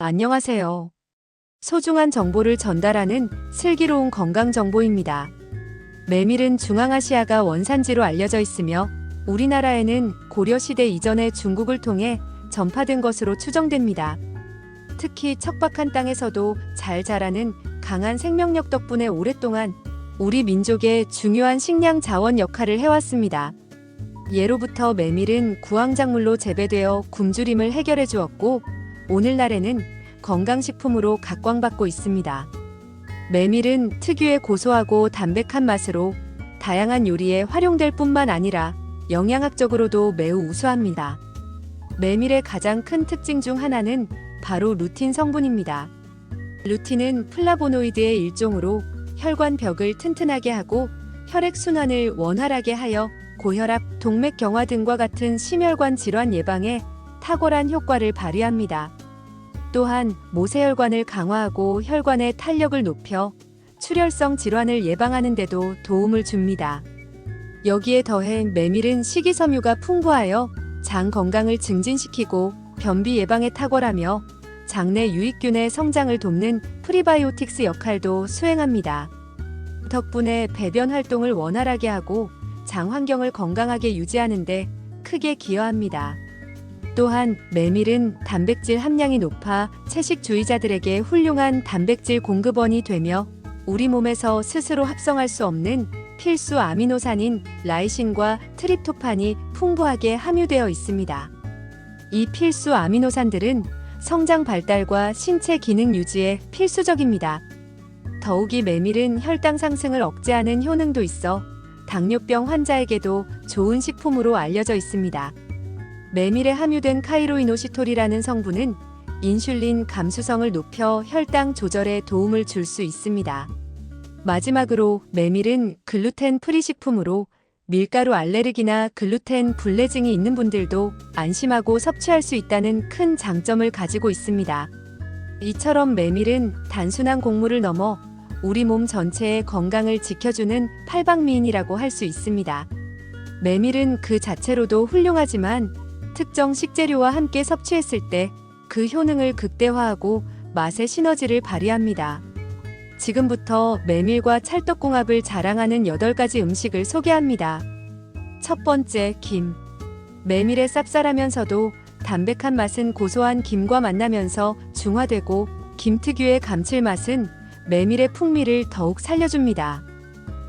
안녕하세요. 소중한 정보를 전달하는 슬기로운 건강 정보입니다. 메밀은 중앙아시아가 원산지로 알려져 있으며 우리나라에는 고려시대 이전에 중국을 통해 전파된 것으로 추정됩니다. 특히 척박한 땅에서도 잘 자라는 강한 생명력 덕분에 오랫동안 우리 민족의 중요한 식량 자원 역할을 해왔습니다. 예로부터 메밀은 구황작물로 재배되어 굶주림을 해결해 주었고 오늘날에는 건강식품으로 각광받고 있습니다. 메밀은 특유의 고소하고 담백한 맛으로 다양한 요리에 활용될 뿐만 아니라 영양학적으로도 매우 우수합니다. 메밀의 가장 큰 특징 중 하나는 바로 루틴 성분입니다. 루틴은 플라보노이드의 일종으로 혈관 벽을 튼튼하게 하고 혈액 순환을 원활하게 하여 고혈압, 동맥 경화 등과 같은 심혈관 질환 예방에 탁월한 효과를 발휘합니다. 또한 모세혈관을 강화하고 혈관의 탄력을 높여 출혈성 질환을 예방하는 데도 도움을 줍니다. 여기에 더해 메밀은 식이섬유가 풍부하여 장 건강을 증진시키고 변비 예방에 탁월하며 장내 유익균의 성장을 돕는 프리바이오틱스 역할도 수행합니다. 덕분에 배변 활동을 원활하게 하고 장 환경을 건강하게 유지하는데 크게 기여합니다. 또한 메밀은 단백질 함량이 높아 채식주의자들에게 훌륭한 단백질 공급원이 되며 우리 몸에서 스스로 합성할 수 없는 필수 아미노산인 라이신과 트립토판이 풍부하게 함유되어 있습니다. 이 필수 아미노산들은 성장 발달과 신체 기능 유지에 필수적입니다. 더욱이 메밀은 혈당 상승을 억제하는 효능도 있어 당뇨병 환자에게도 좋은 식품으로 알려져 있습니다. 메밀에 함유된 카이로이노시톨이라는 성분은 인슐린 감수성을 높여 혈당 조절에 도움을 줄 수 있습니다. 마지막으로 메밀은 글루텐 프리 식품으로 밀가루 알레르기나 글루텐 불내증이 있는 분들도 안심하고 섭취할 수 있다는 큰 장점을 가지고 있습니다. 이처럼 메밀은 단순한 곡물을 넘어 우리 몸 전체의 건강을 지켜주는 팔방미인이라고 할 수 있습니다. 메밀은 그 자체로도 훌륭하지만 특정 식재료와 함께 섭취했을 때 그 효능을 극대화하고 맛의 시너지를 발휘합니다. 지금부터 메밀과 찰떡궁합을 자랑하는 8가지 음식을 소개합니다. 첫 번째, 김. 메밀의 쌉쌀하면서도 담백한 맛은 고소한 김과 만나면서 중화되고 김 특유의 감칠맛은 메밀의 풍미를 더욱 살려줍니다.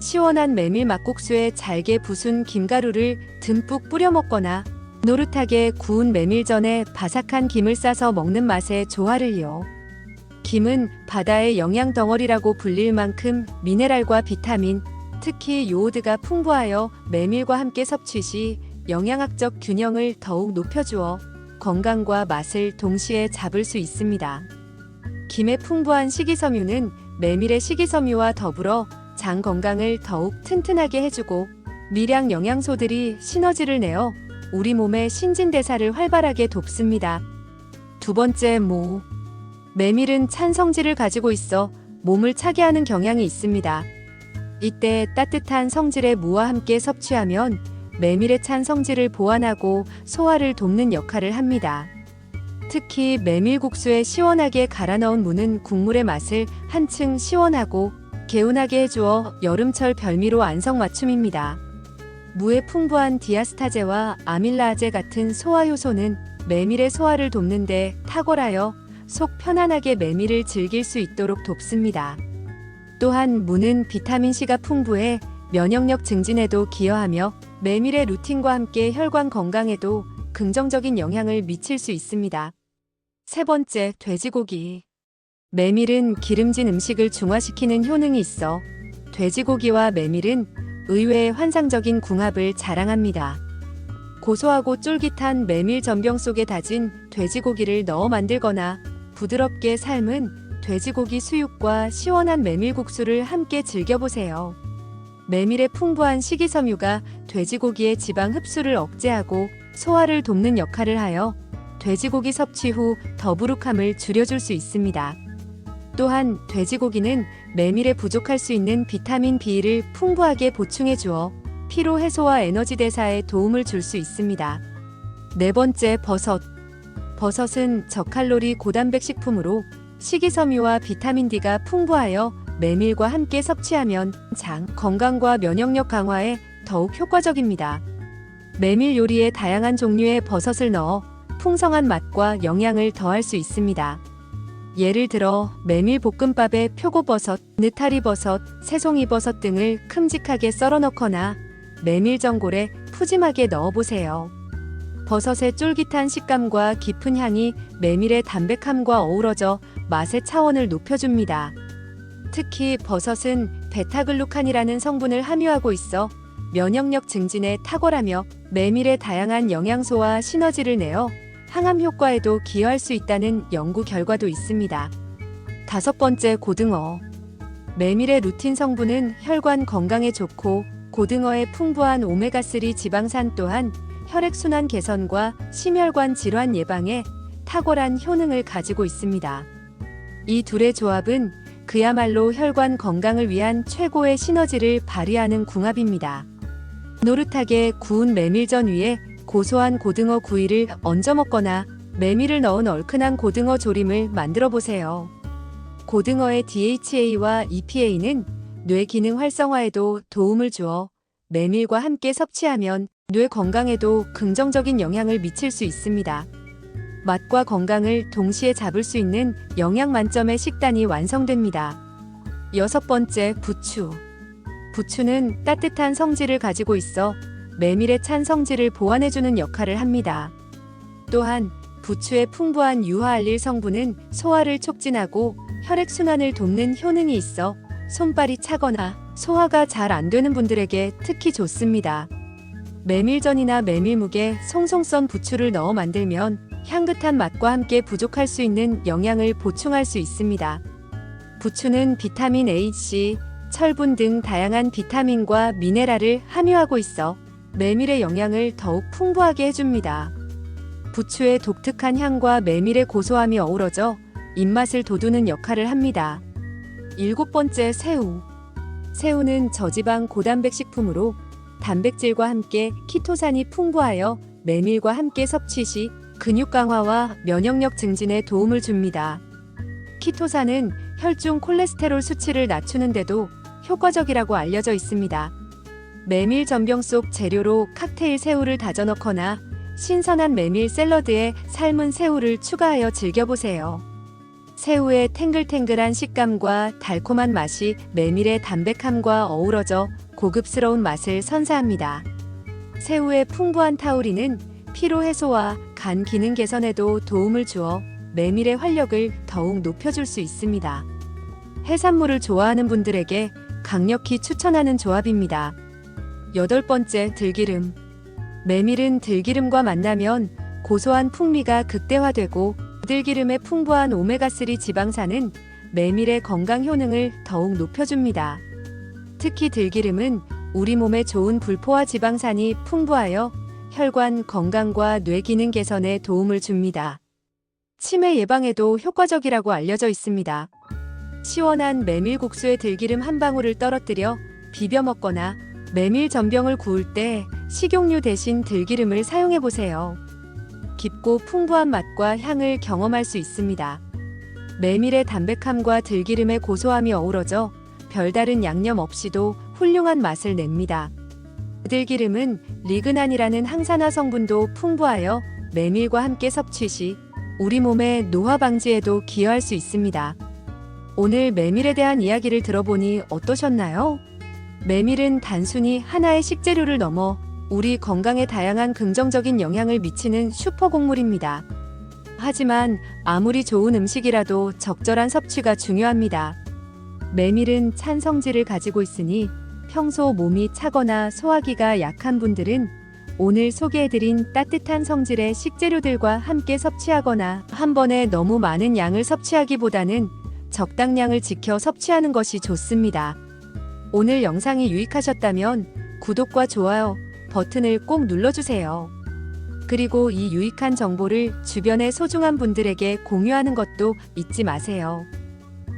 시원한 메밀 막국수에 잘게 부순 김가루를 듬뿍 뿌려 먹거나 노릇하게 구운 메밀전에 바삭한 김을 싸서 먹는 맛의 조화를요. 김은 바다의 영양 덩어리라고 불릴 만큼 미네랄과 비타민, 특히 요오드가 풍부하여 메밀과 함께 섭취 시 영양학적 균형을 더욱 높여주어 건강과 맛을 동시에 잡을 수 있습니다. 김의 풍부한 식이섬유는 메밀의 식이섬유와 더불어 장 건강을 더욱 튼튼하게 해주고 미량 영양소들이 시너지를 내어 우리 몸의 신진대사를 활발하게 돕습니다. 두 번째, 모. 메밀은 찬 성질을 가지고 있어 몸을 차게 하는 경향이 있습니다. 이때 따뜻한 성질의 무와 함께 섭취하면 메밀의 찬 성질을 보완하고 소화를 돕는 역할을 합니다. 특히 메밀국수에 시원하게 갈아 넣은 무는 국물의 맛을 한층 시원하고 개운하게 해주어 여름철 별미로 안성맞춤입니다. 무의 풍부한 디아스타제와 아밀라아제 같은 소화 효소는 메밀의 소화를 돕는데 탁월하여 속 편안하게 메밀을 즐길 수 있도록 돕습니다. 또한 무는 비타민C가 풍부해 면역력 증진에도 기여하며 메밀의 루틴과 함께 혈관 건강에도 긍정적인 영향을 미칠 수 있습니다. 세 번째, 돼지고기. 메밀은 기름진 음식을 중화시키는 효능이 있어 돼지고기와 메밀은 의외의 환상적인 궁합을 자랑합니다. 고소하고 쫄깃한 메밀 전병 속에 다진 돼지고기를 넣어 만들거나 부드럽게 삶은 돼지고기 수육과 시원한 메밀국수를 함께 즐겨보세요. 메밀의 풍부한 식이섬유가 돼지고기의 지방 흡수를 억제하고 소화를 돕는 역할을 하여 돼지고기 섭취 후 더부룩함을 줄여줄 수 있습니다. 또한 돼지고기는 메밀에 부족할 수 있는 비타민 B를 풍부하게 보충해 주어 피로 해소와 에너지 대사에 도움을 줄 수 있습니다. 네 번째, 버섯. 버섯은 저칼로리 고단백 식품으로 식이섬유와 비타민 D가 풍부하여 메밀과 함께 섭취하면 장, 건강과 면역력 강화에 더욱 효과적입니다. 메밀 요리에 다양한 종류의 버섯을 넣어 풍성한 맛과 영양을 더할 수 있습니다. 예를 들어 메밀 볶음밥에 표고버섯, 느타리버섯, 새송이버섯 등을 큼직하게 썰어 넣거나 메밀 전골에 푸짐하게 넣어보세요. 버섯의 쫄깃한 식감과 깊은 향이 메밀의 담백함과 어우러져 맛의 차원을 높여줍니다. 특히 버섯은 베타글루칸이라는 성분을 함유하고 있어 면역력 증진에 탁월하며 메밀의 다양한 영양소와 시너지를 내어 항암 효과에도 기여할 수 있다는 연구 결과도 있습니다. 다섯 번째 고등어. 메밀의 루틴 성분은 혈관 건강에 좋고 고등어의 풍부한 오메가3 지방산 또한 혈액순환 개선과 심혈관 질환 예방에 탁월한 효능을 가지고 있습니다. 이 둘의 조합은 그야말로 혈관 건강을 위한 최고의 시너지를 발휘하는 궁합입니다. 노릇하게 구운 메밀전 위에 고소한 고등어 구이를 얹어 먹거나 메밀을 넣은 얼큰한 고등어 조림을 만들어 보세요. 고등어의 DHA와 EPA는 뇌 기능 활성화에도 도움을 주어 메밀과 함께 섭취하면 뇌 건강에도 긍정적인 영향을 미칠 수 있습니다. 맛과 건강을 동시에 잡을 수 있는 영양 만점의 식단이 완성됩니다. 여섯 번째, 부추. 부추는 따뜻한 성질을 가지고 있어 메밀의 찬 성질을 보완해주는 역할을 합니다. 또한 부추의 풍부한 유화알릴 성분은 소화를 촉진하고 혈액순환을 돕는 효능이 있어 손발이 차거나 소화가 잘 안 되는 분들에게 특히 좋습니다. 메밀전이나 메밀묵에 송송 썬 부추를 넣어 만들면 향긋한 맛과 함께 부족할 수 있는 영양을 보충할 수 있습니다. 부추는 비타민 A, C, 철분 등 다양한 비타민과 미네랄을 함유하고 있어 메밀의 영양을 더욱 풍부하게 해줍니다. 부추의 독특한 향과 메밀의 고소함이 어우러져 입맛을 돋우는 역할을 합니다. 일곱 번째 새우. 새우는 저지방 고단백 식품으로 단백질과 함께 키토산이 풍부하여 메밀과 함께 섭취 시 근육 강화와 면역력 증진에 도움을 줍니다. 키토산은 혈중 콜레스테롤 수치를 낮추는데도 효과적이라고 알려져 있습니다. 메밀 전병 속 재료로 칵테일 새우를 다져 넣거나 신선한 메밀 샐러드에 삶은 새우를 추가하여 즐겨보세요. 새우의 탱글탱글한 식감과 달콤한 맛이 메밀의 담백함과 어우러져 고급스러운 맛을 선사합니다. 새우의 풍부한 타우린은 피로 해소와 간 기능 개선에도 도움을 주어 메밀의 활력을 더욱 높여줄 수 있습니다. 해산물을 좋아하는 분들에게 강력히 추천하는 조합입니다. 여덟 번째, 들기름. 메밀은 들기름과 만나면 고소한 풍미가 극대화되고 들기름의 풍부한 오메가3 지방산은 메밀의 건강 효능을 더욱 높여줍니다. 특히 들기름은 우리 몸에 좋은 불포화 지방산이 풍부하여 혈관 건강과 뇌 기능 개선에 도움을 줍니다. 치매 예방에도 효과적이라고 알려져 있습니다. 시원한 메밀국수에 들기름 한 방울을 떨어뜨려 비벼 먹거나 메밀 전병을 구울 때 식용유 대신 들기름을 사용해 보세요. 깊고 풍부한 맛과 향을 경험할 수 있습니다. 메밀의 담백함과 들기름의 고소함이 어우러져 별다른 양념 없이도 훌륭한 맛을 냅니다. 들기름은 리그난이라는 항산화 성분도 풍부하여 메밀과 함께 섭취 시 우리 몸의 노화 방지에도 기여할 수 있습니다. 오늘 메밀에 대한 이야기를 들어보니 어떠셨나요? 메밀은 단순히 하나의 식재료를 넘어 우리 건강에 다양한 긍정적인 영향을 미치는 슈퍼 곡물입니다. 하지만 아무리 좋은 음식이라도 적절한 섭취가 중요합니다. 메밀은 찬 성질을 가지고 있으니 평소 몸이 차거나 소화기가 약한 분들은 오늘 소개해드린 따뜻한 성질의 식재료들과 함께 섭취하거나 한 번에 너무 많은 양을 섭취하기보다는 적당량을 지켜 섭취하는 것이 좋습니다. 오늘 영상이 유익하셨다면 구독과 좋아요 버튼을 꼭 눌러주세요. 그리고 이 유익한 정보를 주변의 소중한 분들에게 공유하는 것도 잊지 마세요.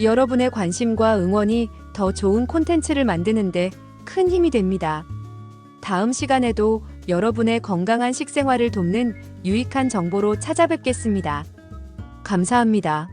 여러분의 관심과 응원이 더 좋은 콘텐츠를 만드는데 큰 힘이 됩니다. 다음 시간에도 여러분의 건강한 식생활을 돕는 유익한 정보로 찾아뵙겠습니다. 감사합니다.